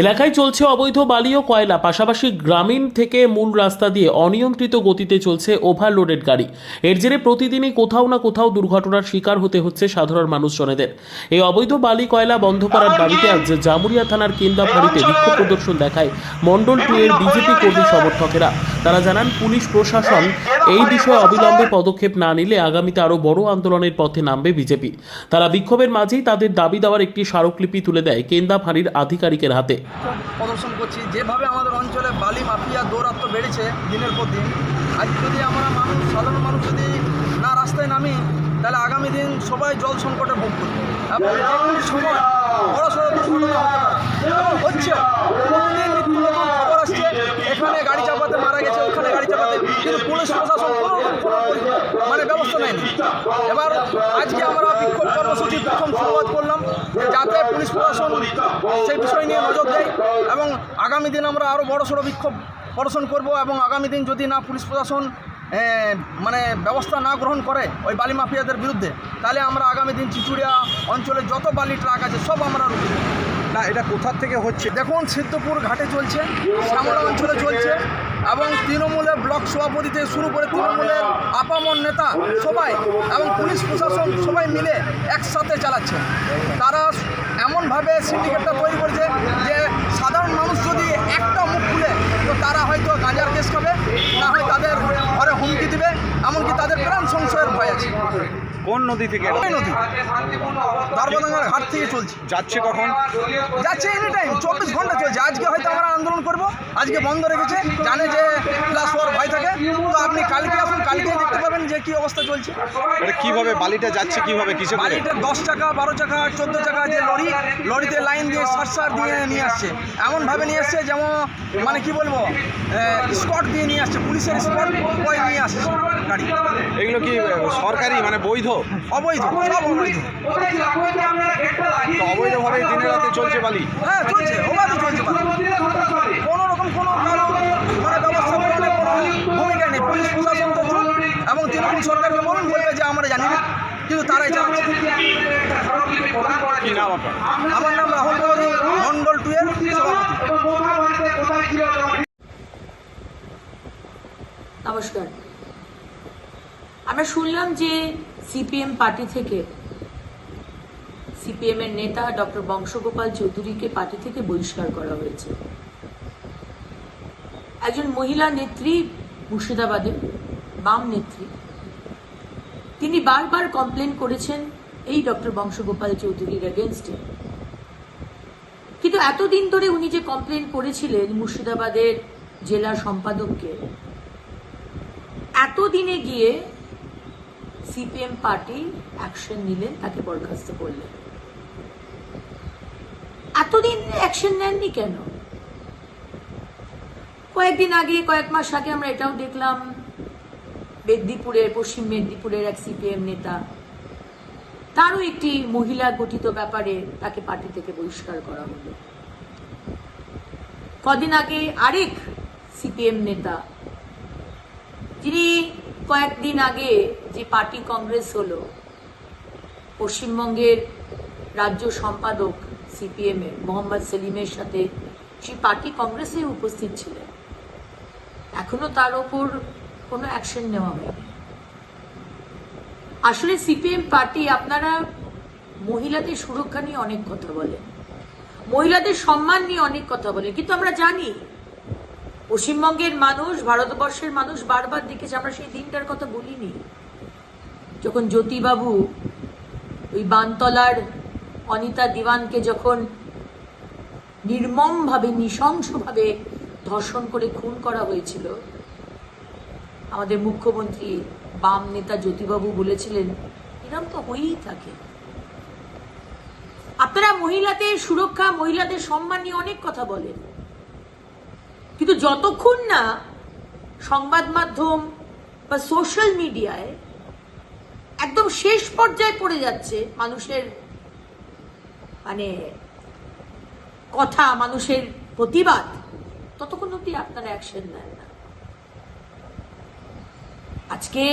এলাকায় চলছে অবৈধ বালি ও কয়লা পাশাপাশি গ্রামীণ থেকে মূল রাস্তা দিয়ে অনিয়ন্ত্রিত গতিতে চলছে ওভারলোডেড গাড়ি। এর জেরে প্রতিদিনই কোথাও না কোথাও দুর্ঘটনার শিকার হতে হচ্ছে সাধারণ মানুষজনেদের। এই অবৈধ বালি কয়লা বন্ধ করার দাবিতে আজ জামুরিয়া থানার কেন্দাফাড়িতে বিক্ষোভ প্রদর্শন দেখায় মন্ডল টু এর বিজেপি কর্মী সমর্থকেরা। তারা জানান, পুলিশ প্রশাসন এই বিষয়ে অবিলম্বে পদক্ষেপ না নিলে আগামীতে আরও বড় আন্দোলনের পথে নামবে বিজেপি। তারা বিক্ষোভের মাঝেই তাদের দাবি দেওয়ার একটি স্মারকলিপি তুলে দেয় কেন্দা ফাঁড়ির আধিকারিকের হাতে। প্রদর্শন করছি। যেভাবে আমাদের অঞ্চলে বালি মাফিয়া দৌরাত্ম বেড়েছে দিনের পর দিন, আজ যদি আমরা মানুষ, সাধারণ মানুষ যদি না রাস্তায় নামি, তাহলে আগামী দিন সবাই জল সংকটে ভোগ করবে। এবং সময় বড় সড়ো দুর্ঘটনা হচ্ছে। কিন্তু পুলিশ প্রশাসন মানে ব্যবস্থা নেয়নি এবার আজকে আমরা বিক্ষোভ কর্মসূচি প্রথম শুরুয়াত করলাম যাতে পুলিশ প্রশাসন সেই বিষয় নিয়ে নজর দেয় এবং আগামী দিন আমরা আরও বড় সড়ো বিক্ষোভ প্রদর্শন করব এবং আগামী দিন যদি না পুলিশ প্রশাসন মানে ব্যবস্থা না গ্রহণ করে ওই বালি মাফিয়াদের বিরুদ্ধে, তাহলে আমরা আগামী দিন চিচুড়িয়া অঞ্চলে যত বালি ট্রাক আছে সব আমরা রুখে। না, এটা কোথার থেকে হচ্ছে? দেখুন, সিদ্ধপুর ঘাটে চলছে, শ্যামলা অঞ্চলে চলছে, এবং তৃণমূলের ব্লক সভাপতি থেকে শুরু করে তৃণমূলের আপামর নেতা সবাই এবং পুলিশ প্রশাসন সবাই মিলে একসাথে চালাচ্ছে। তারা এমনভাবে সিন্ডিকেটটা তৈরি করেছে যে সাধারণ মানুষ যদি একটা মুখ খুলে, তো তারা হয়তো গাঁজার কেস খাবে, না হয় তাদের ঘরে হুমকি দিবে। এমনকি তাদের প্রাণ সংশয়ের ভয় আছে। কোন নদী থেকে? ওই নদী। দারবাদাঙ্গার ঘাট থেকে চলছে। যাচ্ছে কখন? যাচ্ছে এনি টাইম চব্বিশ ঘণ্টা চলছে। আজকে হয়তো আমরা আন্দোলন করব। আজকে বন্ধ রেখেছে। জানে যে ক্লাস হওয়ার ভয় থাকে। তো আপনি কালকে আসুন কালকে দেখতে পাবেন যে কি অবস্থা চলছে। এটা কীভাবে বালিটা যাচ্ছে কীভাবে করে? বাড়িতে দশ টাকা বারো টাকা চোদ্দ টাকা যে লরি লরিতে লাইন দিয়ে সার সার দিয়ে নিয়ে আসছে। এমনভাবে নিয়ে আসছে যেমন মানে কি বলব স্কট দিয়ে নিয়ে আসছে। পুলিশের স্কট নিয়ে আসছে। গাড়ি এগুলো কি সরকারি মানে বৈধ? অবৈধ সব অবৈধ। তো অবৈধভাবে দিনে রাতে চলছে বালি? হ্যাঁ চলছে অবাধ চলছে কোনো রকম কোনো মানে ব্যবস্থা ভূমিকা নেই। পুলিশ প্রশাসন তো এবং তৃণমূল সরকারকে বলুন বলবে যে আমরা জানি না কিন্তু তারাই চালাচ্ছে কি আমার নাম রাহুল গৌরী মন্ডল টু এর নমস্কার। আমরা শুনলাম যে সিপিএম পার্টি থেকে, সিপিএম এর নেতা ডক্টর বংশগোপাল চৌধুরীকে পার্টি থেকে বহিষ্কার করা হয়েছে। একজন মহিলা নেত্রী মুর্শিদাবাদে, বাম নেত্রী। তিনি বারবার কমপ্লেন করেছেন এই ডক্টর বংশগোপাল চৌধুরীর এগেনস্টে কিন্তু এতদিন ধরে উনি যে কমপ্লেন করেছিলেন মুর্শিদাবাদের জেলা সম্পাদককে, এতদিনে গিয়ে সিপিএম পার্টি অ্যাকশন নিলেন, তাকে বরখাস্ত করলেন। এতদিন অ্যাকশন নেননি কেন? কয়েকদিন আগে, কয়েক মাস আগে আমরা এটাও দেখলাম, মেদিনীপুরের, পশ্চিম মেদিনীপুরের এক সিপিএম নেতা, তারও একটি মহিলা গঠিত ব্যাপারে তাকে পার্টি থেকে বহিষ্কার করা হলো। কদিন আগে আরেক সিপিএম নেতা, যিনি কয়েকদিন আগে যে পার্টি কংগ্রেস হলো, পশ্চিমবঙ্গের রাজ্য সম্পাদক সিপিএম এর, মোহাম্মদ সেলিমের সাথে সেই পার্টি কংগ্রেসে উপস্থিত ছিলেন। এখনও তার ওপর কোনো অ্যাকশন নেওয়া হয়নি। আসলে সিপিএম পার্টি আপনারা মহিলাদের সুরক্ষা নিয়ে অনেক কথা বলেন। মহিলাদের সম্মান নিয়ে অনেক কথা বলেন। কিন্তু আমরা জানি, পশ্চিমবঙ্গের মানুষ, ভারতবর্ষের মানুষ বারবার দেখেছে, আমরা সেই দিনটার কথা বলিনি। যখন জ্যোতিবাবু ওই বানতলার অনিতা দিওয়ানকে যখন নির্মমভাবে, নৃশংসভাবে ধর্ষণ করে খুন করা হয়েছিল, আমাদের মুখ্যমন্ত্রী বাম নেতা জ্যোতিবাবু বলেছিলেন এরকম তো হয়েই থাকে। আপনারা মহিলাদের সুরক্ষা, মহিলাদের সম্মান নিয়ে অনেক কথা বলেন। কিন্তু যতক্ষণ না সংবাদ মাধ্যম বা সোশ্যাল মিডিয়ায় একদম শেষ পর্যায়ে পড়ে যাচ্ছে মানুষের মানে কথা, মানুষের প্রতিবাদ, ততক্ষণ অব্দি আপনারা অ্যাকশন নেন না। আজকে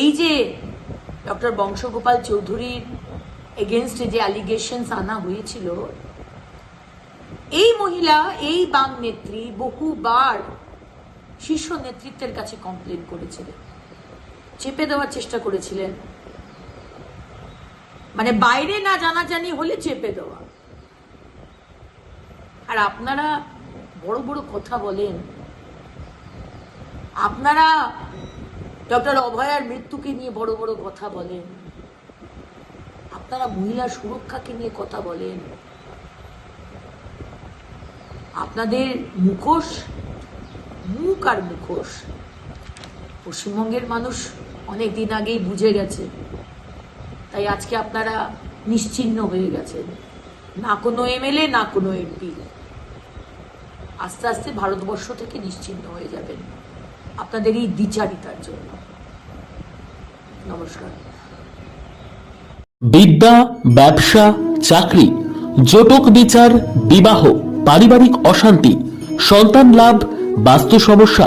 এই যে ডক্টর বংশগোপাল চৌধুরীর এগেনস্টে যে অ্যালিগেশনস আনা হয়েছিল, এই মহিলা, এই বাম নেত্রী বহুবার শীর্ষ নেতৃত্বের কাছে কমপ্লেন করেছিলেন। চেপে দেওয়ার চেষ্টা করেছিলেন। মানে বাইরে না জানাজানি হলে চেপে দেওয়া। আর আপনারা বড় বড় কথা বলেন। আপনারা ডক্টর অভয়ার মৃত্যুকে নিয়ে বড় বড় কথা বলেন। আপনারা মহিলা সুরক্ষাকে নিয়ে কথা বলেন। আপনাদের মুখোশ, মুখ আর মুখোশ। পশ্চিমবঙ্গের মানুষ অনেক দিন আগেই বুঝে গেছে। তাই আজকে আপনারা নিশ্চিহ্ন হয়ে গেছেন। না কোনো এমএলএ, না কোনো এমপি। আস্তে আস্তে ভারতবর্ষ থেকে নিশ্চিহ্ন হয়ে যাবেন। আপনাদের এই দ্বিচারিতার জন্য। নমস্কার। বিদ্যা, ব্যবসা, চাকরি, জটক বিচার, বিবাহ, পারিবারিক অশান্তি, সন্তান লাভ, বাস্তু সমস্যা